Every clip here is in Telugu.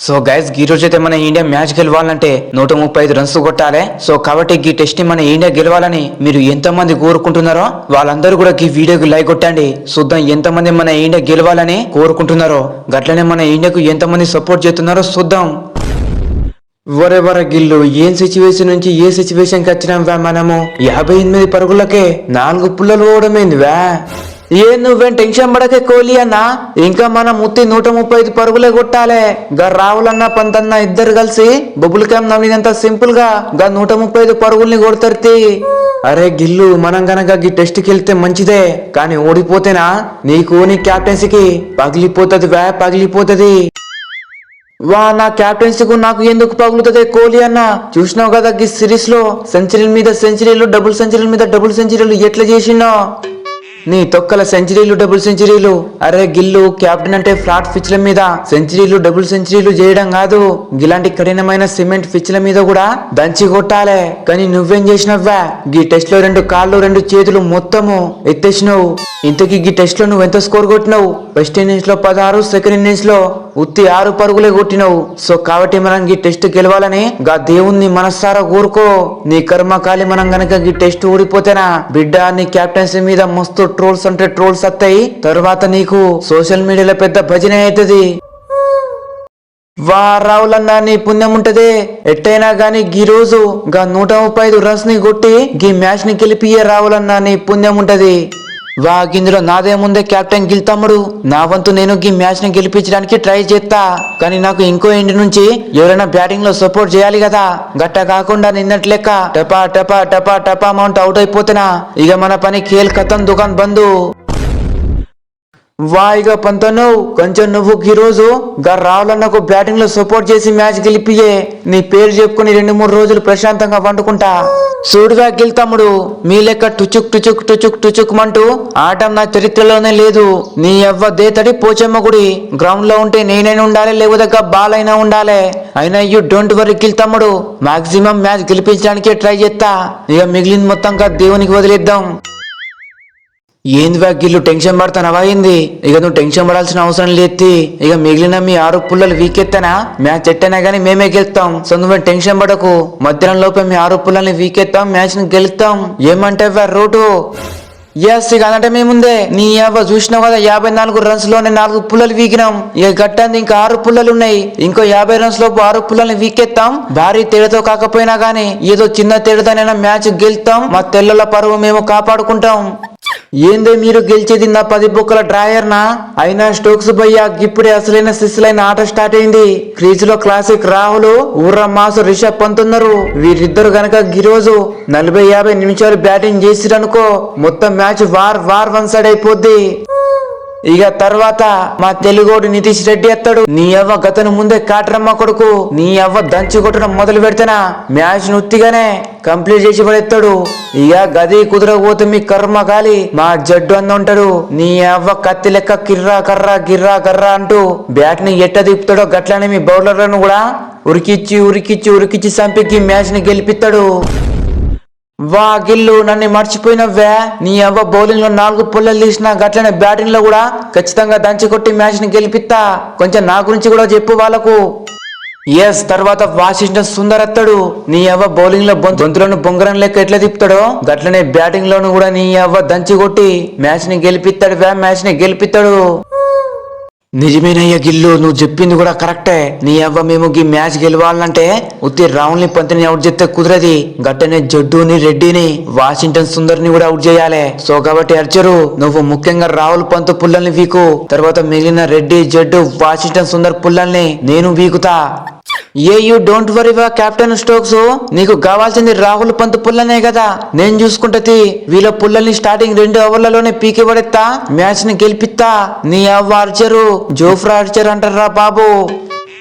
సో గైస్ ఈ రోజు అయితే మన ఇండియా మ్యాచ్ గెలవాలంటే నూట ముప్పై ఐదు రన్స్ కొట్టాలి. సో కాబట్టి ఈ టెస్ట్ని మన ఇండియా గెలవాలని మీరు ఎంతమంది కోరుకుంటున్నారో వాళ్ళందరూ కూడా ఈ వీడియోకి లైక్ కొట్టండి. చూద్దాం ఎంతమంది మన ఇండియా గెలవాలని కోరుకుంటున్నారో. గట్లనే మన ఇండియాకు ఎంతమంది సపోర్ట్ చేస్తున్నారో చూద్దాం. వరెవర గిల్లు ఏం సిచ్యువేషన్ నుంచి ఏ సిచ్యువేషన్కి వచ్చినాం వా మనము? యాభై ఎనిమిది పరుగులకే నాలుగు పుల్లలు ఓడమైంది వా. ఏ నువ్వేం టెన్షన్ పడకే కోహ్లీ అన్న? ఇంకా మన ముత్తి నూట ముప్పై ఐదు పరుగులే కొట్టాలే. గా రావులన్న పంతన్న ఇద్దరు కలిసి బొబ్బుల్ క్యాంప్ నమ్మినంత సింపుల్గా గా నూట ముప్పై ఐదు పరుగుల్ని కొడతారు అరే గిల్లు మనం గనక ఈ టెస్ట్కి వెళ్తే మంచిదే. కానీ ఓడిపోతేనా? నీకు నీ క్యాప్టెన్సీకి పగిలిపోతుంది వ్యా పగిలిపోతుంది. వా నా క్యాప్టెన్సీకు నాకు ఎందుకు పగులుతుంది కోహ్లీ అన్న? చూసినావు కదా ఈ సిరీస్లో సెంచరీల మీద సెంచరీలు డబుల్ సెంచరీల మీద డబుల్ సెంచరీలు ఎట్లా చేసినా నీ తొక్కల సెంచరీలు డబుల్ సెంచరీలు. అరే గిల్లు కెప్టెన్ అంటే ఫ్లాట్ పిచ్ల మీద. సెంచరీలు డబుల్ సెంచరీలు చేయడం కాదు. ఇలాంటి కఠినమైన సిమెంట్ పిచ్ల మీద కూడా దంచి కొట్టాలే. కానీ నువ్వేం చేసినవ్వా? ఈ టెస్ట్లో రెండు కాళ్ళు రెండు చేతులు మొత్తము ఎత్తేసినావు. ఇంతకీ గీ టెస్ట్లో నువ్వు ఎంత స్కోర్ కొట్టినావు? ఫస్ట్ ఇన్నింగ్స్లో పదహారు సెకండ్ ఇన్నింగ్స్లో ఉత్తి ఆరు పరుగులే కొట్టినావు. సో కాబట్టి మనం ఈ టెస్ట్ గెలవాలని గా దేవుణ్ణి మనస్సారా కోరుకో. నీ కర్మకాలి మనం గనక ఈ టెస్ట్ ఓడిపోతేనా? బిడ్డ నీ కెప్టెన్సీ మీద మస్తు ట్రోల్స్ అంటే ట్రోల్స్ వస్తాయి తర్వాత నీకు సోషల్ మీడియాలో పెద్ద భజన అవుతుంది. వా రావులన్నా నీ పుణ్యం ఉంటదే. ఎట్టైనా గాని గీ రోజు గా నూట ముప్పై ఐదు రన్స్ని కొట్టి గీ మ్యాచ్ని గెలిపియే రావులన్నా నీ పుణ్యం ఉంటది. వా గిందులో నాదేముందే కెప్టెన్ గిల్తమ్ముడు నా వంతు నేను గీ మ్యాచ్ని గెలిపించడానికి ట్రై చేస్తా కానీ నాకు ఇంకో ఇంటి నుంచి ఎవరైనా బ్యాటింగ్లో సపోర్ట్ చేయాలి కదా. గట్ట కాకుండా నిన్నటి లెక్క టపా టపా టపా టపా అమౌంట్ అవుట్ అయిపోతున్నా. ఇక మన పని కేల్ కథం దుకాన్ బంధు. వాయిగా పంతనవ్ కొంచెం నువ్వు ఈ రోజు గా రావులన్నకు బ్యాటింగ్లో సపోర్ట్ చేసి మ్యాచ్ గెలిపియే. నీ పేరు చెప్పుకుని రెండు మూడు రోజులు ప్రశాంతంగా వండుకుంటా. చూడుగా గెలుతాముడు మీ లెక్క టుచుక్ టుచుక్ టుచుక్ టుచుక్ మంటూ ఆట నా చరిత్రలోనే లేదు. నీ ఎవ్వ దేతడి పోచమ్మ గుడి గ్రౌండ్లో ఉంటే నేనైనా ఉండాలి లేకపోతే బాల్ అయినా ఉండాలి. అయినా యూ డోంట్ వరీ తమ్ముడు మాక్సిమం మ్యాచ్ గెలిపించడానికే ట్రై చేస్తా ఇక మిగిలింది మొత్తంగా దేవునికి వదిలేద్దాం. ఏంది గిల్లు టెన్షన్ పడతానవా ఏంది? ఇక నువ్వు టెన్షన్ పడాల్సిన అవసరం లేదు ఇక మిగిలిన మీ ఆరు పుల్లలు వీకెత్తానా? మ్యాచ్ ఎట్టనా గానీ మేమే గెలుస్తాం. సో నువ్వు టెన్షన్ పడకు. మధ్యాహ్నం లోపే మీ ఆరు పుల్లల్ని వీకెత్తాం మ్యాచ్ని గెలుస్తాం ఏమంటే రోటు ఎస్ ఇక అదంటే మేముందే. నీ అవ్వ చూసినావు కదా యాభై నాలుగు రన్స్లోనే నాలుగు పుల్లలు వీకినాం ఇక గట్టంది ఇంకా ఆరు పుల్లలు ఉన్నాయి. ఇంకో యాభై రన్స్ లోపు ఆరు పుల్లల్ని వీకెత్తాం. భారీ తేడాతో కాకపోయినా గానీ ఏదో చిన్న తేడాతోనైనా మ్యాచ్ గెలుస్తాం. మా తెల్లల పరువు మేము కాపాడుకుంటాం. ఏందే మీరు గెలిచేది నా పది బుక్కల డ్రాయర్ నా అయినా స్టోక్స్ భయ్య ఇప్పుడే అసలైన సిస్సులైన ఆట స్టార్ట్ అయింది. క్రీజ్లో క్లాసిక్ రాహుల్ ఊర్ర మాసు రిషబ్ పంత్ ఉన్నారు. వీరిద్దరు గనక ఈ రోజు నలభై యాభై నిమిషాలు బ్యాటింగ్ చేసిరనుకో మొత్తం match war war one side అయిపోద్ది. ఇక తర్వాత మా తెలుగోడు నితీష్ రెడ్డి ఎత్తాడు. నీ అవ్వ గతను ముందే కాటరమ్మ కొడుకు. నీ అవ్వ దంచి కొట్టడం మొదలు పెడితేనా? మ్యాచ్ నుత్తిగానే కంప్లీట్ చేసి పడేస్తాడు. ఇక గది కుదరకపోతే మీ కర్మ కాలి. మా జడ్డు అన్న ఉంటాడు. నీ అవ్వ కత్తి లెక్క కిర్రా కర్రా గిర్రా కర్రా అంటూ బ్యాట్ని ఎట్ట తిప్పుతాడో గట్లనే మీ బౌలర్లను కూడా ఉరికిచ్చి ఉరికిచ్చి ఉరికిచ్చి చంపికి మ్యాచ్ని గెలిపిస్తాడు. వా గిల్లు నన్ను మర్చిపోయినవ్వే. నీ అవ్వ బౌలింగ్లో నాలుగు పుల్లలు తీసిన గట్లనే బ్యాటింగ్లో కూడా ఖచ్చితంగా దంచి కొట్టి మ్యాచ్ని గెలిపిస్తా. కొంచెం నా గురించి కూడా చెప్పు వాళ్ళకు. ఎస్ తర్వాత వాషింగ్టన్ సుందర్ నీ అవ్వ బౌలింగ్లో బొంతులను బొంగరం లెక్క ఎట్లా తిప్పుతాడో? గట్లనే బ్యాటింగ్ లోను కూడా నీ అవ్వ దంచి కొట్టి మ్యాచ్ని గెలిపిస్తాడు వే మ్యాచ్ని గెలిపిస్తాడు. నిజమేనయ్య గిల్లు నువ్వు చెప్పింది కూడా కరెక్టే. నీ అవ్వ మేము ఈ మ్యాచ్ గెలవాలంటే ఉత్తి రాహుల్ని పంతిని అవుట్ చేస్తే కుదరది. గట్టనే జడ్డుని రెడ్డిని వాషింగ్టన్ సుందర్ని కూడా అవుట్ చేయాలి. సో కాబట్టి అర్చరు నువ్వు ముఖ్యంగా రాహుల్ పంత్ పుల్లల్ని వీకు. తర్వాత మిగిలిన రెడ్డి జడ్డు వాషింగ్టన్ సుందర్ పుల్లల్ని నేను వీకుతా. ఏ యూ డోంట్ వరీవా కెప్టెన్ స్టోక్స్. నీకు కావాల్సింది రాహుల్ పంత్ పుల్లనే కదా నేను చూసుకుంటది వీళ్ళ పుల్లల్ని స్టార్టింగ్ రెండు ఓవర్లలోనే పీకి పడెత్తా. మ్యాచ్ని గెలిపిత్తా. నీ అవ్వ అర్చరు. జోఫ్రా ఆర్చర్ అంటారా బాబు.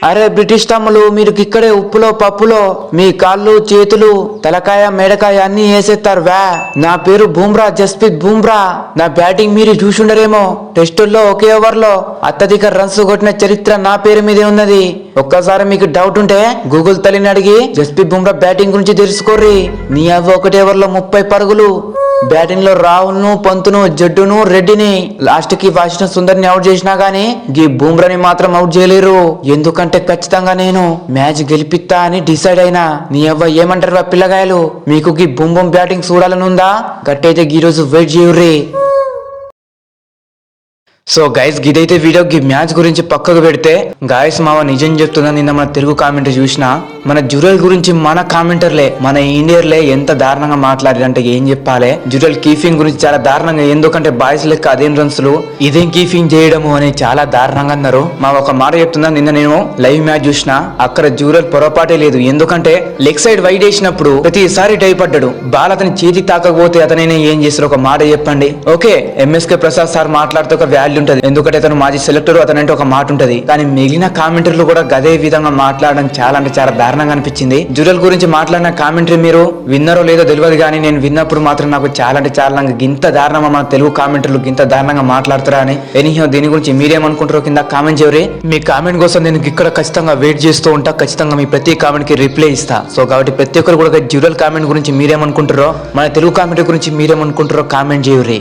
అరే బ్రిటిష్ తమ్ములు మీరు ఇక్కడే ఉప్పులో పప్పులో మీ కాళ్ళు చేతులు తలకాయ మేడకాయ అన్ని వేసేస్తారు వా. నా పేరు బూమ్రా జస్ప్రీత్ బూమ్రా. నా బ్యాటింగ్ మీరు చూసుండరేమో. టెస్టుల్లో ఒకే ఓవర్లో అత్యధిక రన్స్ కొట్టిన చరిత్ర నా పేరు మీదే ఉన్నది. ఒక్కసారి మీకు డౌట్ ఉంటే గూగుల్ తల్లిని అడిగి జస్ప్రీత్ బూమ్రా బ్యాటింగ్ గురించి తెలుసుకోర్రి. నీ అవ్వ ఒకటే ఓవర్లో ముప్పై పరుగులు. బ్యాటింగ్లో పంతును జడ్డును రెడ్డిని లాస్ట్కి సుందర్ని అవుట్ చేసినా గానీ గీ బూమ్రాని మాత్రం అవుట్ చేయలేరు. ఎందుకంటే ఖచ్చితంగా నేను మ్యాచ్ గెలిపిస్తా అని డిసైడ్ అయినా. నీ అవ్వ ఏమంటారు పిల్లగాయలు? మీకు గీ బూమ్ బూమ్ బ్యాటింగ్ చూడాలనుందా? గట్టయితే ఈ రోజు వెయిట్ చేయుర్రీ. సో గైస్ గిదైతే వీడియో గి మ్యాచ్ గురించి పక్కకు పెడితే గాయస్ మావ నిజం చెప్తున్నా నిన్న మన తెలుగు కామెంట్ చూసిన మన జురల్ గురించి మన కామెంటర్లే మన ఇండియర్లే ఎంత దారుణంగా మాట్లాడారంటే ఏం చెప్పాలి? జురల్ కీఫింగ్ గురించి చాలా దారుణంగా ఎందుకంటే బాయ్స్ లెక్క అదేం రన్స్లు ఇదేం కీఫింగ్ చేయడము అని చాలా దారుణంగా అన్నారు. మా ఒక మాట చెప్తున్నా నిన్న నేను లైవ్ మ్యాచ్ చూసిన అక్కడ జూరల్ పొరపాటే లేదు. ఎందుకంటే లెగ్ సైడ్ వైడ్ వేసినప్పుడు ప్రతిసారి టైపడ్డాడు బాల్ అతని చేతి తాకకపోతే అతనైనా ఏం చేస్తారు? ఒక మాట చెప్పండి. ఓకే ఎంఎస్కే ప్రసాద్ సార్ మాట్లాడుతూ ఒక వాల్యూ ఉంటది. ఎందుకంటే అతను మాజీ సెలెక్టర్ అతనంటే ఒక మాట ఉంటది. కానీ మిగిలిన కామెంటరీలు కూడా గదే విధంగా మాట్లాడడం చాలా అంటే చాలా దారుణంగా అనిపించింది. జురల్ గురించి మాట్లాడిన కామెంటరీ మీరు విన్నారో లేదో తెలియదు కానీ నేను విన్నప్పుడు మాత్రం నాకు చాలా అంటే చాలా ఇంత దారుణంగా మన తెలుగు కామెంటర్లు ఇంత దారుణంగా మాట్లాడతారా అని. ఎనీహో దీని గురించి మీరేమనుకుంటారో కింద కామెంట్ చేయరు మీ కామెంట్ కోసం నేను ఇక్కడ ఖచ్చితంగా వెయిట్ చేస్తూ ఉంటా. ఖచ్చితంగా మీ ప్రతి కామెంట్కి రిప్లై ఇస్తా. సో కాబట్టి ప్రతి ఒక్కరు కూడా జ్యూరల్ కామెంట్ గురించి మీరేమనుకుంటారో మన తెలుగు కామెంట్ గురించి మీరేమనుకుంటారో కామెంట్ చేయరు